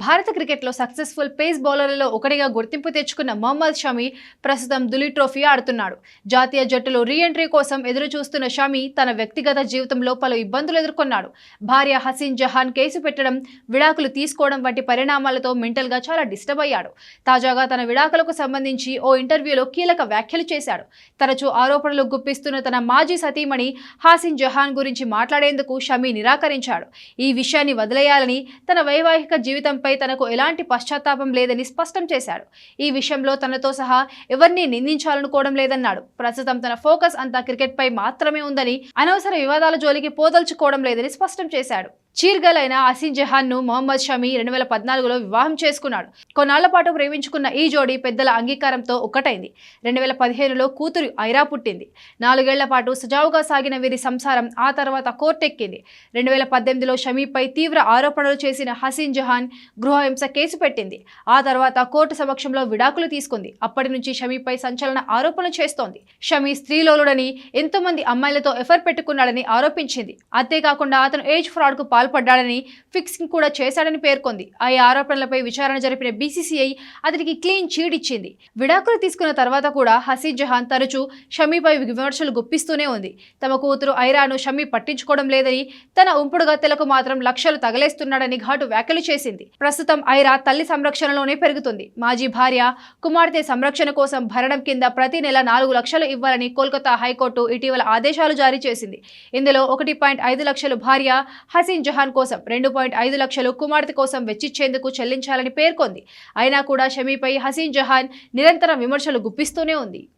భారత క్రికెట్లో successful face బౌలర్లలో ఒకటిగా గుర్తింపు తెచ్చుకున్న మొహమ్మద్ షమి ప్రస్తుతం దులీ ట్రోఫీ ఆడుతున్నాడు. జాతీయ జట్టులో రీ ఎంట్రీ కోసం ఎదురు చూస్తున్న షమి తన వ్యక్తిగత జీవితంలో పలు ఇబ్బందులు ఎదుర్కొన్నాడు. భార్య హసీన్ జహాన్ కేసు పెట్టడం విడాకులు తీసుకోవడం వంటి పరిణామాలతో మెంటల్గా చాలా డిస్టర్బ్ అయ్యాడు. తాజాగా తన విడాకులకు సంబంధించి ఓ ఇంటర్వ్యూలో కీలక వ్యాఖ్యలు చేశాడు. తరచూ ఆరోపణలు గుప్పిస్తున్న తన మాజీ సతీమణి హాసిన్ జహాన్ గురించి మాట్లాడేందుకు షమీ నిరాకరించాడు. ఈ విషయాన్ని వదిలేయాలని తన వైవాహిక జీవితంపై తనకు ఎలాంటి పశ్చాత్తాపం లేదని స్పష్టం చేశాడు. ఈ విషయంలో తనతో సహా ఎవరిని నిందించాలనుకోవడం లేదన్నాడు. ప్రస్తుతం తన ఫోకస్ అంతా క్రికెట్ పై మాత్రమే ఉందని అనవసర వివాదాల జోలికి పోదలుచుకోవడం లేదని స్పష్టం చేశాడు. చీర్గలైన అయిన అసీన్ జహాన్ను మొహమ్మద్ షమీ రెండు వేల పద్నాలుగులో వివాహం చేసుకున్నాడు. కొన్నాళ్ళ పాటు ప్రేమించుకున్న ఈ జోడీ పెద్దల అంగీకారంతో ఒక్కటైంది. రెండు వేల పదిహేనులో కూతురు ఐరా పుట్టింది. నాలుగేళ్ళ పాటు సజావుగా సాగిన వీరి సంసారం ఆ తర్వాత కోర్టెక్కింది. రెండు వేల పద్దెనిమిదిలో షమీపై తీవ్ర ఆరోపణలు చేసిన హసీన్ జహాన్ గృహహింస కేసు పెట్టింది. ఆ తర్వాత కోర్టు సమక్షంలో విడాకులు తీసుకుంది. అప్పటి నుంచి షమీపై సంచలన ఆరోపణలు చేస్తోంది. షమీ స్త్రీలోలుడని ఎంతోమంది అమ్మాయిలతో ఎఫర్ పెట్టుకున్నాడని ఆరోపించింది. అంతేకాకుండా అతను ఏజ్ ఫ్రాడ్ పాల్పడ్డాడని ఫిక్సింగ్ కూడా చేశాడని పేర్కొంది. ఆ ఆరోపణలపై విచారణ జరిపిన బీసీసీఐ అతనికి క్లీన్ చీట్ ఇచ్చింది. విడాకులు తీసుకున్న తర్వాత కూడా హసీన్ జహాన్ తరచూ షమీపై విమర్శలు గుప్పిస్తూనే ఉంది. తమ కూతురు ఐరాను షమీ పట్టించుకోవడం లేదని తన ఉంపుడుగత్తెలకు మాత్రం లక్షలు తగలేస్తున్నాడని ఘాటు వ్యాఖ్యలు చేసింది. ప్రస్తుతం ఐరా తల్లి సంరక్షణలోనే పెరుగుతుంది. మాజీ భార్య కుమార్తె సంరక్షణ కోసం భరణం కింద ప్రతి నెల నాలుగు లక్షలు ఇవ్వాలని కోల్కతా హైకోర్టు ఇటీవల ఆదేశాలు జారీ చేసింది. ఇందులో ఒకటి పాయింట్ ఐదు లక్షలు భార్య హసీన్ షమీజహాన్ కోసం రెండు పాయింట్ ఐదు లక్షలు కుమార్తె కోసం వెచ్చిచ్చేందుకు చెల్లించాలని పేర్కొంది. అయినా కూడా షమీపై హసీన్ జహాన్ నిరంతరం విమర్శలు గుప్పిస్తూనే ఉంది.